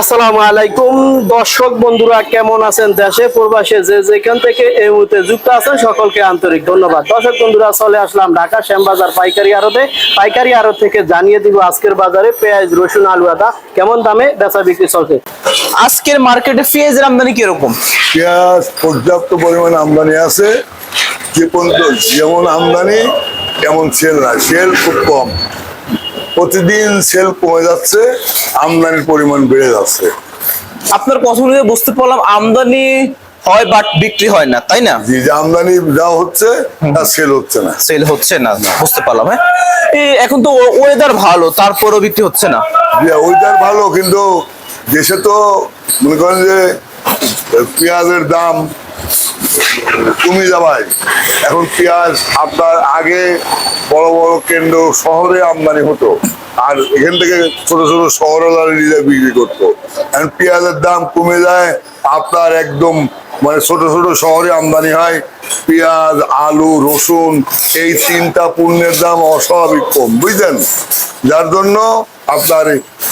আসসালামু আলাইকুম। দর্শক বন্ধুরা কেমন আছেন দেশে প্রবাসে? যে যেখান থেকে এই মুহূর্তে যুক্ত আছেন সকলকে আন্তরিক ধন্যবাদ। দর্শক বন্ধুরা চলে আসলাম ঢাকা শ্যামবাজার পাইকারি আড়তে। পাইকারি আড়ত থেকে জানিয়ে দিব আজকের বাজারে পেঁয়াজ রসুন আলু আদা কেমন দামে বেচা বিক্রি চলছে? আজকের মার্কেটে পেঁয়াজের আমদানি কীরকম? পেঁয়াজ পর্যাপ্ত পরিমাণ আমদানি আছে। যে পর্যন্ত যেমন আমদানি তেমন সেল না সেল খুব কম। প্রতিদিন সেল কমে যাচ্ছে আমদানির পরিমাণ বেড়ে যাচ্ছে। আপনার কথা অনুযায়ী বুঝতে পারলাম আমদানি হয় বাট বিক্রি হয় না তাই না? যে যে আমদানি যা হচ্ছে তা সেল হচ্ছে না। সেল হচ্ছে না বুঝতে পারলাম হ্যাঁ? এই এখন তো ওয়েদার ভালো তারপরও বিক্রি হচ্ছে না। ওইটার ভালো কিন্তু দেশে তো মনে করেন যে পেঁয়াজের দাম কমে যাওয়ায় এখন পেঁয়াজ আপনার আগে বড় বড় কেন্দ্র শহরে আমদানি হতো, আর এখান থেকে ছোট ছোট শহরওয়ালা নিজে বিক্রি করতো। এখন পেঁয়াজের দাম কমে যায়, আপনার একদম মানে ছোট ছোট শহরে আমদানি হয়, পেঁয়াজ, আলু, রসুন, এই তিনটা পণ্যের দাম অস্বাভাবিক কম, বুঝলেন? যার জন্য আপনার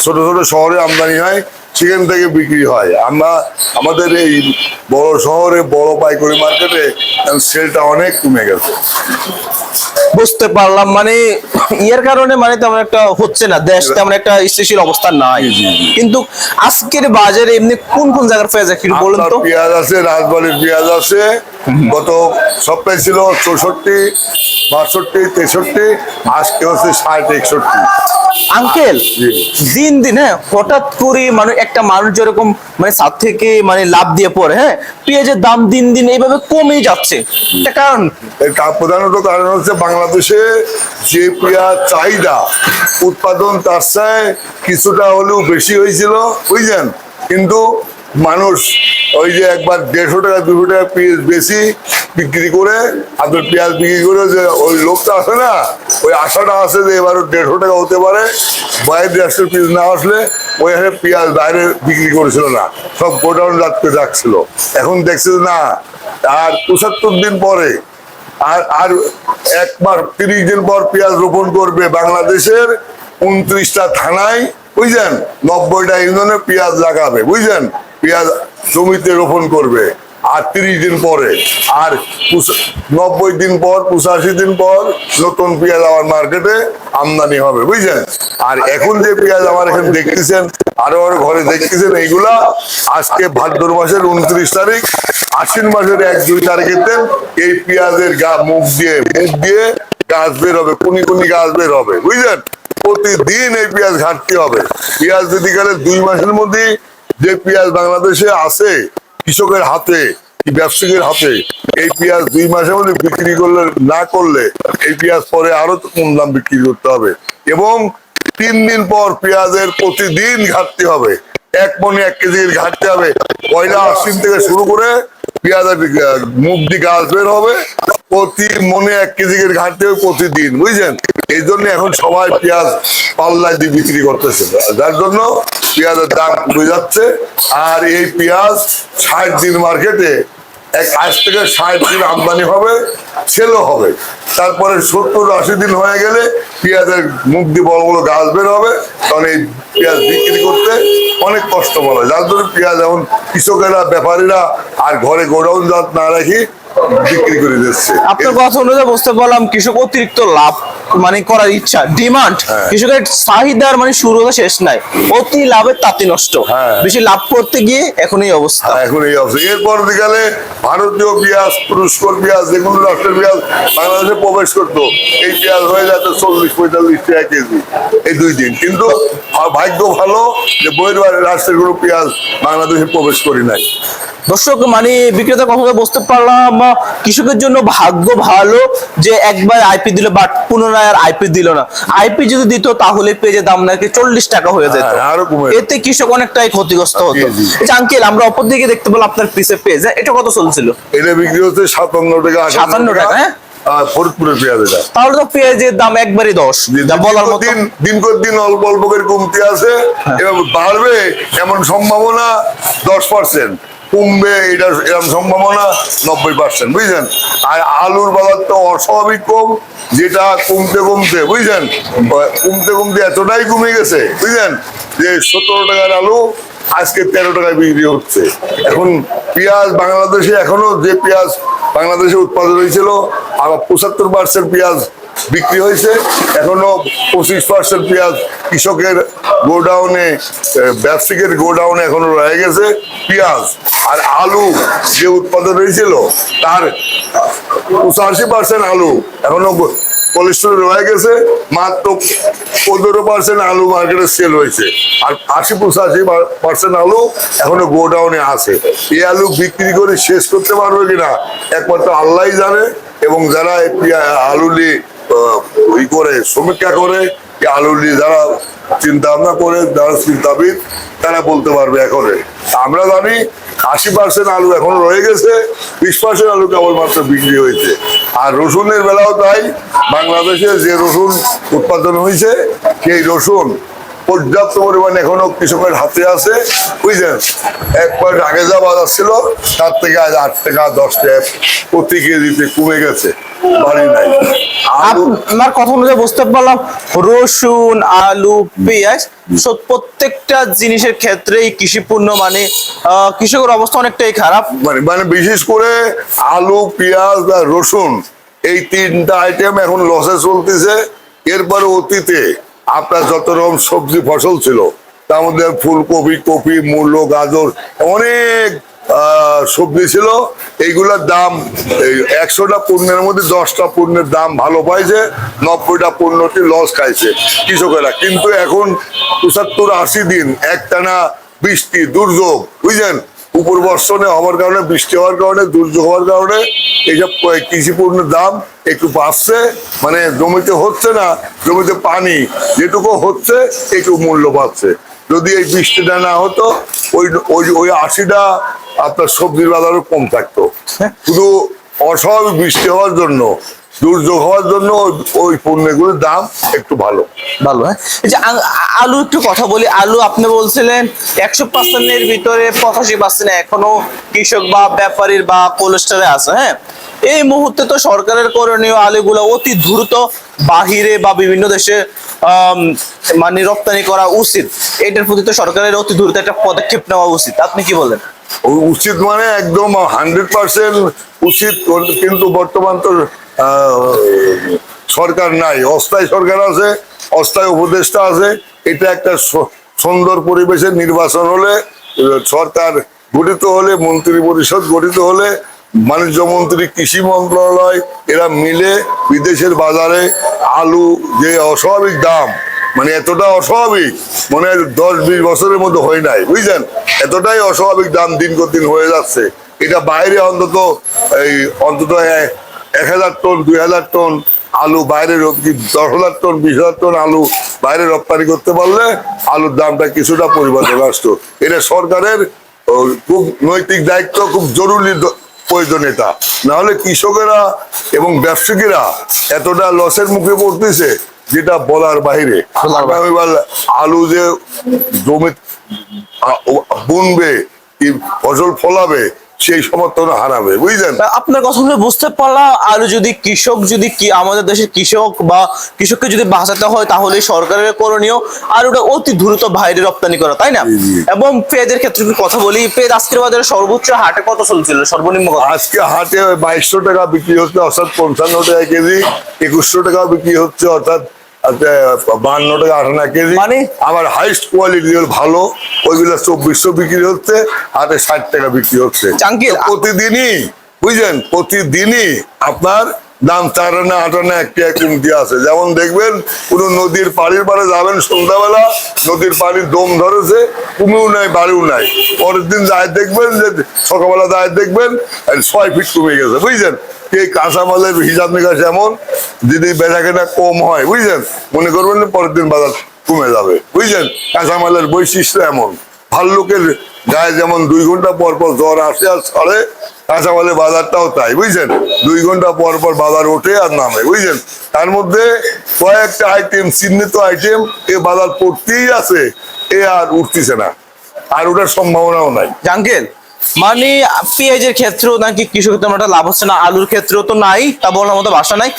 ছোট ছোট শহরে আমদানি হয় সেখান থেকে বিক্রি হয়। আমরা আমাদের এই বড় শহরে বড় পাইকারি মার্কেটে সেলটা অনেক কমে গেছে। বুঝতে পারলাম মানে ইয়ের কারণে মানে তেমন একটা হচ্ছে না। দেশ তেমন একটা স্থিতিশীল অবস্থা নাই। কিন্তু আজকের বাজারে এমনি কোন কোন জায়গার পেঁয়াজ একটু বলুন তো? পেঁয়াজ আছে রাজবাড়ির পেঁয়াজ আছে গত সপ্তাহে ছিল চৌষট্টি বাষট্টি তেষট্টি আজকে হচ্ছে ষাট একষট্টি। আঙ্কেল দিন দিন হ্যাঁ হঠাৎ করে মানে একটা মানুষ যেরকম মানে সাত থেকে মানে লাভ দিয়ে পড়ে হ্যাঁ পেঁয়াজের দাম দিন দিন এইভাবে কমেই যাচ্ছে। এটা কারণ? কা- প্রধানত কারণ হচ্ছে বাংলাদেশে যে পেঁয়াজ চাহিদা উৎপাদন তার চায় কিছুটা হলেও বেশি হয়েছিল বুঝলেন? কিন্তু মানুষ ওই যে একবার দেড়শো টাকা, দুশো টাকা পেঁয়াজ বেশি বিক্রি করে আপনার পেঁয়াজ বিক্রি করে যে ওই লোকটা আসে না, ওই আশাটা আছে যে এবার দেড়শো টাকা হতে পারে, বাইরের দেশের পিস না আসলে ওই হারে পেঁয়াজ বাইরে বিক্রি করেছিল না, সব গোডাউন রাখতে যাচ্ছিল। এখন দেখছে না, আর পঁচাত্তর দিন পরে, আর আর একবার তিরিশ দিন পর পেঁয়াজ রোপণ করবে বাংলাদেশের উনত্রিশটা থানায় বুঝছেন নব্বইটা ইউনিয়নে পেঁয়াজ লাগাবে বুঝছেন পেঁয়াজ জমিতে রোপণ করবে। আর তিরিশ দিন পরে, আর নব্বই দিন পর, পঁচাশি দিন পর নতুন পেঁয়াজ আমার মার্কেটে আমদানি হবে বুঝছেন আর এখন যে পেঁয়াজ আমার এখানে দেখতেছেন, আরও আরও ঘরে দেখতেছেন, এইগুলা আজকে ভাদ্র মাসের উনত্রিশ তারিখ, আশ্বিন মাসের এক, দুই তারিখেতে এই পেঁয়াজের গা, মুখ দিয়ে মুখ দিয়ে গাছ বের হবে, কুনি কুনি গাছ বের হবে, বুঝলেন? প্রতিদিন এই পেঁয়াজ ঘাটতি হবে। পেঁয়াজ যদি গেলে দুই মাসের মধ্যে যে পেঁয়াজ বাংলাদেশে আছে কৃষকের হাতে ব্যবসায়ীর হাতে, এই পেঁয়াজ দুই মাসের মধ্যে বিক্রি করলে, না করলে এই পেঁয়াজ পরে আরও কম দাম বিক্রি করতে হবে। এবং তিন দিন পর পেঁয়াজের প্রতিদিন ঘাটতি হবে। এক মনে এক কেজি ঘাটতি হবে। পয়লা আশ্বিন থেকে শুরু করে পেঁয়াজের মুখ গাছ বের হবে। প্রতি মনে এক কেজি ঘাটতি হবে প্রতিদিন বুঝছেন এই জন্য এখন সবাই পেঁয়াজ পাল্লায় দিয়ে বিক্রি করতেছে। যার জন্য পেঁয়াজের দাম কমে যাচ্ছে। আর এই পেঁয়াজ ষাট দিন মার্কেটে এক আজ থেকে ষাট দিন আমদানি হবে, সেলও হবে। তারপরে সত্তর আশি দিন হয়ে গেলে পেঁয়াজের মুখ দিয়ে বড় বড় গাছ বের হবে, তখন এই পেঁয়াজ বিক্রি করতে অনেক কষ্ট বলে যার জন্য পেঁয়াজ এখন কৃষকেরা, ব্যাপারীরা আর ঘরে গোডাউন না রাখি বিক্রি করে দিচ্ছে। আপনার কথা অনুযায়ী বুঝতে পারলাম কৃষক অতিরিক্ত লাভ মানে করার ইচ্ছা ডিমান্ড হ্যাঁ। কৃষকের চাহিদার মানে শুরু হতে শেষ নাই। অতি লাভের তাঁতি নষ্ট। হ্যাঁ। বেশি লাভ করতে গিয়ে এখন এই অবস্থা। আর এখন এই অবস্থা। এরপর গেলে ভারতীয় পেঁয়াজ তুরস্কর পেঁয়াজ যেগুলো রাষ্ট্রের পেঁয়াজ বাংলাদেশে প্রবেশ করতো। এই পেঁয়াজ হয়ে যেত চল্লিশ পঁয়তাল্লিশ টাকা কেজি। এই দুই দিন। কিন্তু ভাগ্য ভালো যে বইয়ের রাষ্ট্রের কোনো পেঁয়াজ বাংলাদেশে প্রবেশ করি নাই। দর্শক মানে বিক্রেতা কথা বুঝতে পারলাম কৃষকের জন্য ভাগ্য ভালো যে একবার আইপি দিল বাট পুনরায় আর আইপি দিল না। আইপি যদি দিত তাহলে পেজে দাম নাকি চল্লিশ টাকা হয়ে যেত। হ্যাঁ, এতে কৃষক অনেকটাই ক্ষতিগ্রস্ত হতো। আচ্ছা আঙ্কেল আমরা অপর দিকে দেখতে পেলাম আপনার পিসে পেজ এটা কত চলছিল? এটা বিক্রি হচ্ছে সাতান্ন টাকা 57 টাকা, হ্যাঁ? ফরিদপুরের পেঁয়াজ এটা তাহলে তো পেঁয়াজের দাম একবারই দশ। যা বলার মতো। দিন দিন দিন অল্প অল্প করে কমতে আছে এবং বাড়বে এমন সম্ভাবনা দশ পার্সেন্ট কমবে, এটা এরকম সম্ভাবনা নব্বই পার্সেন্ট বুঝছেন আর আলুর বাজার তো অস্বাভাবিক কম, যেটা কমতে কমতে বুঝছেন কমতে কমতে এতটাই কমে গেছে বুঝছেন যে সতেরো টাকার আলু আজকে তেরো টাকায় বিক্রি হচ্ছে। এখন পেঁয়াজ বাংলাদেশে এখনও যে পেঁয়াজ বাংলাদেশে উৎপাদন হয়েছিল, আবার পঁচাত্তর পার্সেন্ট পেঁয়াজ বিক্রি হয়েছে। এখনও পঁচিশ পার্সেন্ট পেঁয়াজ কৃষকের গোডাউনে ব্যবসায়িকের গোডাউনে এখনও রয়ে গেছে। পেঁয়াজ আর আলু যে উৎপাদন হয়েছিল, তার পঁচাশি পার্সেন্ট আলু এখনও কোলেস্ট্রল রয়ে গেছে। মাত্র পনেরো পার্সেন্ট আলু মার্কেটে সেল হয়েছে। আর আশি পঁচাশি পার্সেন্ট আলু এখনও গোডাউনে আছে। এই আলু বিক্রি করে শেষ করতে পারবে কিনা, একমাত্র আল্লাহ জানে। এবং যারা আলু নিয়ে ই করে, সমীক্ষা করে আলু নিয়ে যারা চিন্তা ভাবনা করে, যারা চিন্তাবিদ, তারা বলতে পারবে এখন আমরা জানি আশি পার্সেন্ট আলু এখন রয়ে গেছে, বিশ পার্সেন্ট আলু কেবলমাত্র বিক্রি হয়েছে। আর রসুনের বেলাও তাই, বাংলাদেশে যে রসুন উৎপাদন হয়েছে, সেই রসুন পর্যাপ্ত পরিমাণ এখনও কৃষকের হাতে আছে। বুঝলেন? একবার আগে যা বাজার ছিল তার থেকে আজ আট টাকা দশ টাকা প্রতি কেজিতে কমে গেছে। আপনার কথা অনুযায়ী বুঝতে পারলাম রসুন আলু পেঁয়াজ প্রত্যেকটা জিনিসের ক্ষেত্রেই কৃষি পণ্য মানে কৃষকের অবস্থা অনেকটাই খারাপ। মানে মানে বিশেষ করে আলু পেঁয়াজ আর রসুন এই তিনটা আইটেম এখন লসে চলতেছে। এরপরে অতীতে আপনার যত রকম সবজি ফসল ছিল, তার মধ্যে ফুলকপি, কপি মূল্য গাজর, অনেক সবজি ছিল। এইগুলোর দাম একশোটা পণ্যের মধ্যে দশটা পণ্যের দাম ভালো পাইছে, নব্বইটা পণ্যটি লস খাইছে কৃষকেরা। কিন্তু এখন পঁচাত্তর আশি দিন, একটানা বৃষ্টি, দুর্যোগ, বুঝলেন? উপর বর্ষণে হওয়ার কারণে বৃষ্টি হওয়ার কারণে দুর্যোগ হওয়ার কারণে এইসব কৃষি পণ্যের দাম একটু বাড়ছে। মানে জমিতে হচ্ছে না জমিতে পানি যেটুকু হচ্ছে একটু মূল্য পাচ্ছে যদি এই বৃষ্টিটা না হতো ওই ওই ওই আশিটা আপনার সবজির বাজারও কম থাকতো। শুধু অস্বাভাবিক বৃষ্টি হওয়ার জন্য দুর্যোগ হওয়ার জন্য ওই- পণ্যগুলোর দাম একটু ভালো। ভালো হ্যাঁ? এই যে আলু একটু কথা বলি। আলু আপনি বলছিলেন একশো পার্সেন্টের ভিতরে পঁচাশি পার্সেন্ট এখনও কৃষক বা ব্যাপারীর বা কোলেস্টারে আছে হ্যাঁ? এই মুহূর্তে তো সরকারের করণীয় আলুগুলো অতি দ্রুত বাহিরে বা বিভিন্ন দেশে মানে রপ্তানি করা উচিত। এটার প্রতি তো সরকারের অতি দ্রুত একটা পদক্ষেপ নেওয়া উচিত। আপনি কি বলেন? উচিত মানে একদম হান্ড্রেড পার্সেন্ট উচিত কিন্তু বর্তমান তো সরকার নাই। অস্থায়ী সরকার আছে, অস্থায়ী উপদেষ্টা আছে। এটা একটা সুন্দর পরিবেশের নির্বাচন হলে, সরকার গঠিত হলে মন্ত্রী পরিষদ গঠিত হলে, বাণিজ্য মন্ত্রী, কৃষি মন্ত্রণালয়, এরা মিলে বিদেশের বাজারে আলু যে অস্বাভাবিক দাম মানে এতটা অস্বাভাবিক, মনে দশ বিশ বছরের মধ্যে হয় নাই, বুঝলেন? এতটাই অস্বাভাবিক দাম দিন দিন হয়ে যাচ্ছে। এটা বাইরে অন্তত এই অন্তত এক হাজার টন দুই হাজার টন আলু বাইরে দশ হাজার টন বিশ হাজার টন আলু বাইরে রপ্তানি করতে পারলে আলুর দামটা কিছুটা পরিবর্তন আসতো। এটা সরকারের খুব নৈতিক দায়িত্ব খুব জরুরি প্রয়োজনীয়তা। নাহলে কৃষকেরা এবং ব্যবসায়ীরা এতটা লসের মুখে পড়তেছে যেটা বলার। আগামীবার আলু যে জমি বুনবে কি ফসল ফলাবে সেই সমর্থন হারাবে বুঝলেন? আপনার কথা শুনে বুঝতে পারলাম আর যদি কৃষক যদি কি আমাদের দেশের কৃষক বা কৃষককে যদি বাঁচাতে হয় তাহলে সরকারের করণীয় আর ওটা অতি দ্রুত বাইরে রপ্তানি করা তাই না। এবং পেঁয়াজের ক্ষেত্রে কথা বলি পেঁয়াজ আজকের বাজারে সর্বোচ্চ হাটে কত চলছিল? সর্বনিম্ন আজকে হাটে বাইশশো টাকা বিক্রি হচ্ছে অর্থাৎ পঞ্চান্ন টাকা কেজি একুশশো টাকা বিক্রি হচ্ছে অর্থাৎ বান্ন টাকা কেজি মানে? আবার হাইস্ট কোয়ালিটি ভালো ওইগুলো চব্বিশশো বিক্রি হচ্ছে হাতে ষাট টাকা বিক্রি হচ্ছে প্রতিদিনই বুঝলেন প্রতিদিনই আপনার দাম চার আনা, আট আনা একটা কমতি আছে। যেমন দেখবেন, কোনো নদীর পাড়ির পাড়ে যাবেন সন্ধ্যাবেলা, নদীর পানির দম ধরেছে কমেও নাই, বাড়িও নাই। পরের দিন যায় দেখবেন যে, সকালবেলা যায় দেখবেন ছয় ফিট কমে গেছে বুঝলেন এই কাঁচামালের হিসাব নিকাশ এমন, যদি বেচা কেনা কম হয় বুঝলেন মনে করবেন পরের দিন বাজার কমে যাবে বুঝলেন কাঁচামালের বৈশিষ্ট্য এমন। ভাল্লুকের গায়ে যেমন দুই ঘণ্টা পর পর জ্বর আসে আর ছড়ে কাঁচামালের বাজারটাও তাই, বুঝছেন? দুই ঘণ্টা পর পর বাজার ওঠে আর নামে, বুঝছেন? তার মধ্যে কয়েকটা আইটেম চিহ্নিত আইটেম এ বাজার পড়তেই আছে, এ আর উঠতেছে না, আর ওটার সম্ভাবনাও নাই। জাঙ্কেল মানে পেঁয়াজের ক্ষেত্রেও নাকি তেমন একটা লাভ হচ্ছে না, আলুর ক্ষেত্রেও তো নাই, তা বলার মতো বাসা নাই,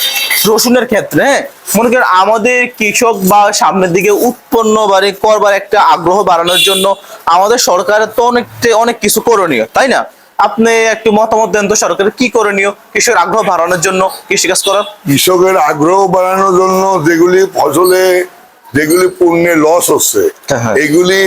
রসুনের ক্ষেত্রে হ্যাঁ? মনে করেন আমাদের কৃষক বা সামনের দিকে উৎপন্ন বাড়ি করবার একটা আগ্রহ বাড়ানোর জন্য আমাদের সরকারের তো অনেক অনেক কিছু করণীয়, তাই না? আপনি একটু মতামত দেন তো সরকারের কি করণীয় কৃষকের আগ্রহ বাড়ানোর জন্য কৃষিকাজ করার? কৃষকের আগ্রহ বাড়ানোর জন্য যেগুলি ফসলে যেগুলি পণ্যে লস হচ্ছে হ্যাঁ, হ্যাঁ। এগুলি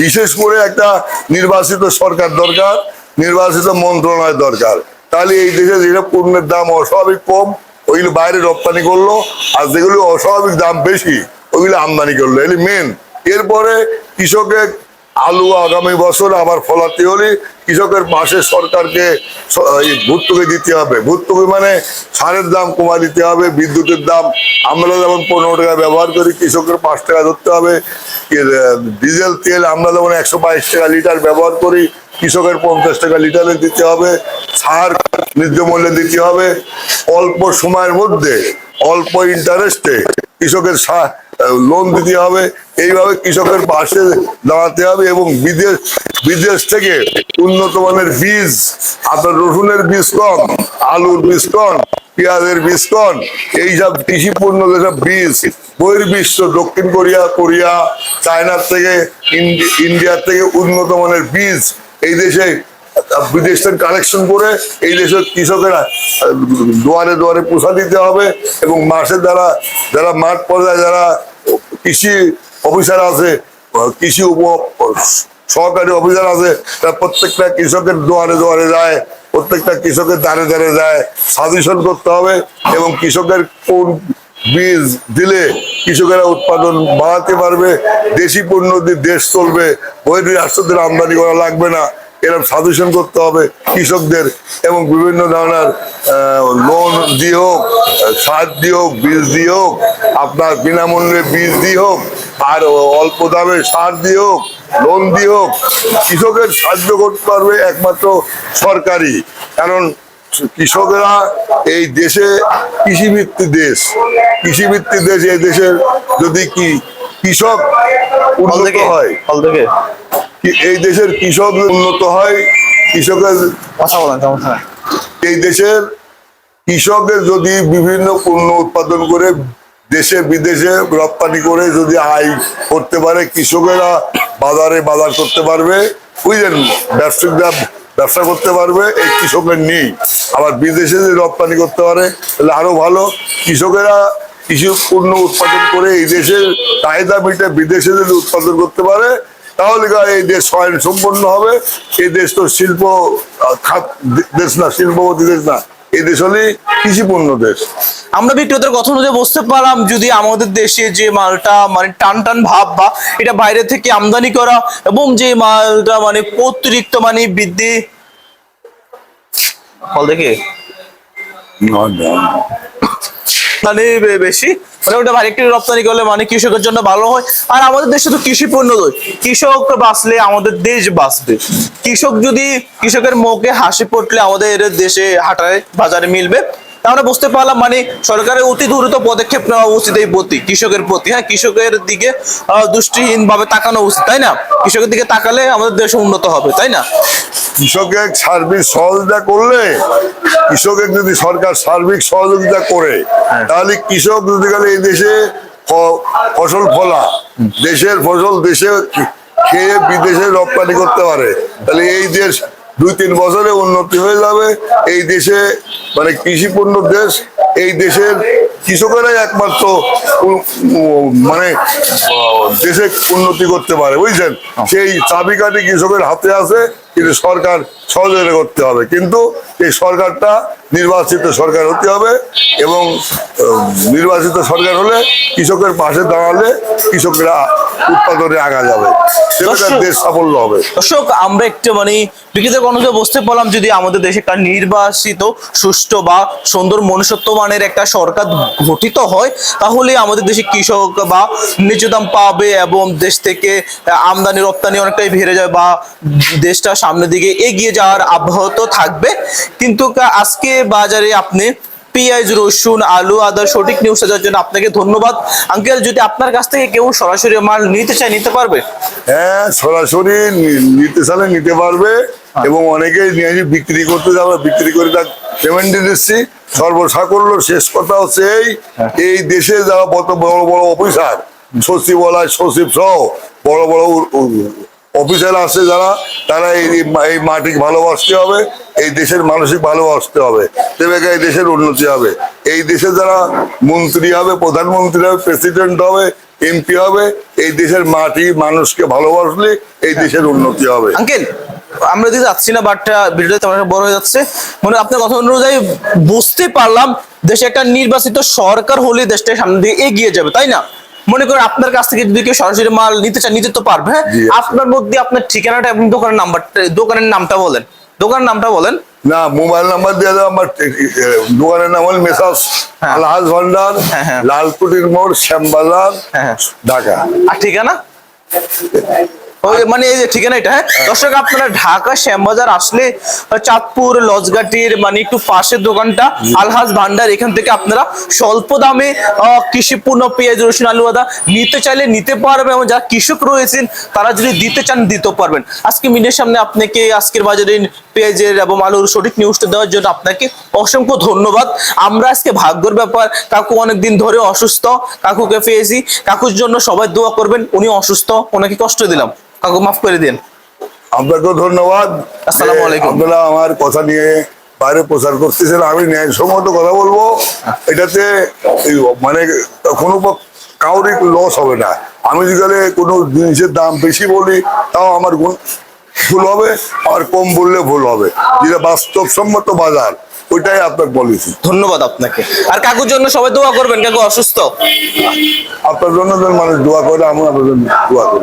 বিশেষ করে একটা নির্বাচিত সরকার দরকার নির্বাচিত মন্ত্রণালয় দরকার। তাহলে এই দেশে যেটা পণ্যের দাম অস্বাভাবিক কম ওইগুলো বাইরে রপ্তানি করল আর যেগুলো অস্বাভাবিক দাম বেশি ওইগুলো আমদানি করল। এগুলি মেন এরপরে কৃষকের আলু আগামী বছর আবার ফলাতে হলে কৃষকের মাসে সরকারকে ভর্তুকি দিতে হবে। ভর্তুকি মানে সারের দাম কমা দিতে হবে, বিদ্যুতের দাম আমরা যেমন পনেরো টাকা ব্যবহার করি কৃষকের পাঁচ টাকা ধরতে হবে ডিজেল, তেল, আমরা যেমন একশো বাইশ টাকা লিটার ব্যবহার করি, কৃষকের পঞ্চাশ টাকা লিটারে দিতে হবে, সার ন্যায্য মূল্যে দিতে হবে। অল্প সময়ের মধ্যে, অল্প ইন্টারেস্টে কৃষকের লোন দিতে হবে, এইভাবে কৃষকের পাশে দাঁড়াতে হবে এবং বিদেশ বিদেশ থেকে উন্নত মানের বীজ, আপনার রসুনের বীজ কম, আলুর বীজ কম, পেঁয়াজের বীজ কম এইসব কৃষি পণ্য যেসব বীজ বহির্বিশ্ব, দক্ষিণ কোরিয়া কোরিয়া, চায়নার থেকে, ইন্ডি- ইন্ডিয়ার থেকে উন্নত মানের বীজ এই দেশে বিদেশ থেকে কালেকশন করে এই দেশের কৃষকেরা, দুয়ারে দুয়ারে পোষা দিতে হবে এবং মাসে দ্বারা যারা মাঠ পর্যায়ে যারা কৃষি অফিসার আছে, কৃষি উপ, সহকারী অফিসার আছে, তারা প্রত্যেকটা কৃষকের দুয়ারে দুয়ারে যায়, প্রত্যেকটা কৃষকের দাঁড়ে দাঁড়ে যায় সাজেশন করতে হবে এবং কৃষকের কোন বীজ দিলে কৃষকেরা উৎপাদন বাড়াতে পারবে, দেশি পণ্য দিয়ে দেশ চলবে বহির রাষ্ট্রদের আমদানি করা লাগবে না। এরকম সাজেশন করতে হবে কৃষকদের এবং বিভিন্ন ধরনের লোন দিয়ে হোক সার দিয়ে হোক বীজ দিয়ে হোক আপনার বিনামূল্যে বীজ দিয়ে হোক আর অল্প দামে সার দিয়ে হোক লোন দিয়ে হোক কৃষকের সাহায্য করতে পারবে একমাত্র সরকারি। কারণ কৃষকেরা এই দেশে কৃষিভিত্তিক দেশ। কৃষিভিত্তিক দেশ এই দেশের যদি কি কৃষক উন্নত হয় ফল থেকে কি- এই দেশের কৃষক উন্নত হয়? কৃষকের কথা বলেন সমস্যা এই দেশের কৃষকের যদি বিভিন্ন পণ্য উৎপাদন করে দেশে বিদেশে রপ্তানি করে যদি আয় করতে পারে কৃষকেরা বাজারে বাজার করতে পারবে বুঝলেন? ব্যবসায়িকরা ব্যবসা করতে পারবে এই কৃষকের নেই। আবার বিদেশে যদি রপ্তানি করতে পারে তাহলে আরও ভালো। কৃষকেরা কৃষি পণ্য উৎপাদন করে এই দেশের চাহিদা মিটে বিদেশে যদি উৎপাদন করতে পারে তাহলে এই দেশ স্বয়ং সম্পন্ন হবে? এই দেশ তো শিল্প খাত দেশ না শিল্পপতি দেশ না। এই দেশ হলে কৃষিপূর্ণ দেশ। আমরা বিক্রেতার কথা অনুযায়ী বুঝতে পারলাম যদি আমাদের দেশে যে মালটা মানে টান টান ভাব বা এটা বাইরে থেকে আমদানি করা এবং যে মালটা মানে অতিরিক্ত মানে বৃদ্ধি। ফল দেখে? মানে বেশি। মানে ওটা বাইরে একটু রপ্তানি করলে মানে কৃষকের জন্য ভালো হয়। আর আমাদের দেশে তো কৃষি পণ্য কৃষক বাঁচলে আমাদের দেশ বাঁচবে। কৃষক যদি কৃষকের মুখে হাসি পড়লে আমাদের দেশে হাটায় বাজারে মিলবে। আমরা বুঝতে পারলাম মানে সরকারের অতি দ্রুত পদক্ষেপ নেওয়া উচিত এই প্রতি কৃষকের প্রতি। হ্যাঁ কৃষকের দিকে আহ, দৃষ্টিহীন ভাবে তাকানো উচিত তাই না? কৃষকের দিকে তাকালে আমাদের দেশ উন্নত হবে তাই না? কৃষকের সার্বিক সহযোগিতা করলে কৃষকের যদি সরকার সার্বিক সহযোগিতা করে তাহলে কৃষক যদি গেলে এই দেশে ফ- ফসল ফলা দেশের ফসল দেশে খেয়ে বিদেশে রপ্তানি করতে পারে তাহলে এই দেশ দুই তিন বছরে উন্নতি হয়ে যাবে। এই দেশে মানে কৃষি পণ্য দেশ, এই দেশের কৃষকেরাই একমাত্র মানে দেশে উন্নতি করতে পারে বুঝছেন সেই চাবিকাঠি কৃষকের হাতে আছে। কিন্তু সরকার সহযোগিতা করতে হবে। কিন্তু এই সরকারটা নির্বাচিত সরকার হতে হবে এবং নির্বাচিত সরকার হলে কৃষকের পাশে দাঁড়ালে কৃষকরা উৎপাদনে আগা যাবে। সেটা দেশ সাফল্য হবে। দর্শক আমরা একটু মানে পারলাম যদি আমাদের দেশে একটা নির্বাচিত সুষ্ঠু বা সুন্দর মনুষ্যত্বমানের একটা সরকার গঠিত হয় তাহলে আমাদের দেশে কৃষক বা দাম পাবে এবং দেশ থেকে আমদানি রপ্তানি অনেকটাই বেড়ে যায় বা দেশটা সামনের দিকে এগিয়ে যাওয়ার অব্যাহত থাকবে। কিন্তু আজকে বাজারে আপনি পেঁয়াজ রসুন আলু আদা সঠিক নিউজ দেওয়ার জন্য আপনাকে ধন্যবাদ। আঙ্কেল যদি আপনার কাছ থেকে কেউ সরাসরি মাল নিতে চায় নিতে পারবে? হ্যাঁ সরাসরি নিতে চাইলে নিতে পারবে এবং অনেকেই নিয়ে বিক্রি করতে যাবে। বিক্রি করে তার পেমেন্ট দিচ্ছি। সর্বসাকল্য শেষ কথা হচ্ছে এই এই দেশে যারা বড় বড় অফিসার সচিবালয় সচিব সহ বড় বড় অফিসার আছে যারা, তারা এই এই মাটিকে ভালোবাসতে হবে, এই দেশের মানসিক ভালোবাসতে হবে। তবে এই দেশের উন্নতি হবে। এই দেশে যারা মন্ত্রী হবে, প্রধানমন্ত্রী হবে, প্রেসিডেন্ট হবে, এমপি হবে, এই দেশের মাটি মানুষকে ভালোবাসলে এই দেশের উন্নতি হবে। আঙ্কেল, আমরা দিকে যাচ্ছি না বাটটা ভিডিওটা তেমন বড় হয়ে যাচ্ছে। মানে আপনার কথা অনুযায়ী বুঝতে পারলাম, দেশে একটা নির্বাচিত সরকার হলে দেশটা সামনে দিকে এগিয়ে যাবে, তাই না? মনে করেন আপনার কাছ থেকে যদি কেউ সরাসরি মাল নিতে চান নিতে তো পারবে হ্যাঁ। আপনার মধ্যে আপনার ঠিকানাটা এবং দোকানের নাম্বারটা দোকানের নামটা বলেন দোকানের নামটা বলেন না মোবাইল নাম্বার দিয়ে দাও আমার দোকানের নাম হল মেসাস লাল আলহাজ ভান্ডার হ্যাঁ, হ্যাঁ। লালকুটির মোড় শ্যামবাজার হ্যাঁ, হ্যাঁ। ঢাকা আর ঠিকানা মানে এই যে ঠিকানা এটা হ্যাঁ? দর্শক আপনারা ঢাকা শ্যামবাজার আসলে চাঁদপুর লজগাটির মানে একটু পাশের দোকানটা আলহাজ ভান্ডার এখান থেকে আপনারা স্বল্প দামে আহ, কৃষি পণ্য পেঁয়াজ রসুন আলু আদা নিতে চাইলে নিতে পারবে এবং যারা কৃষক রয়েছেন তারা যদি দিতে চান দিতেও পারবেন। আজকে মিনের সামনে আপনাকে আজকের বাজারে পেঁয়াজের এবং আলুর সঠিক নিউজটা দেওয়ার জন্য আপনাকে অসংখ্য ধন্যবাদ। আমরা আজকে ভাগ্যর ব্যাপার কাকু অনেকদিন ধরে অসুস্থ কাকুকে পেয়েছি কাকুর জন্য সবাই দোয়া করবেন উনি অসুস্থ ওনাকে কষ্ট দিলাম। কাকু মাফ করে দিন। আপনাকেও ধন্যবাদ। আসসালামু আলাইকুম। আপনারা আমার কথা নিয়ে বাইরে প্রচার করতেছেন আমি ন্যায়সম্মত কথা বলব। এটাতে মানে কোনো কাউরই লস হবে না। আমি যদি কোনো জিনিসের দাম বেশি বলি তাও আমার গুণ ভুল হবে আর কম বললে ভুল হবে। যেটা বাস্তবসম্মত বাজার ওইটাই আপনার পলিসি ধন্যবাদ আপনাকে। আর কাকুর জন্য সবাই দোয়া করবেন কাকু অসুস্থ। আপনার জন্য মানুষ দোয়া করে আমি আপনার জন্য দোয়া করি।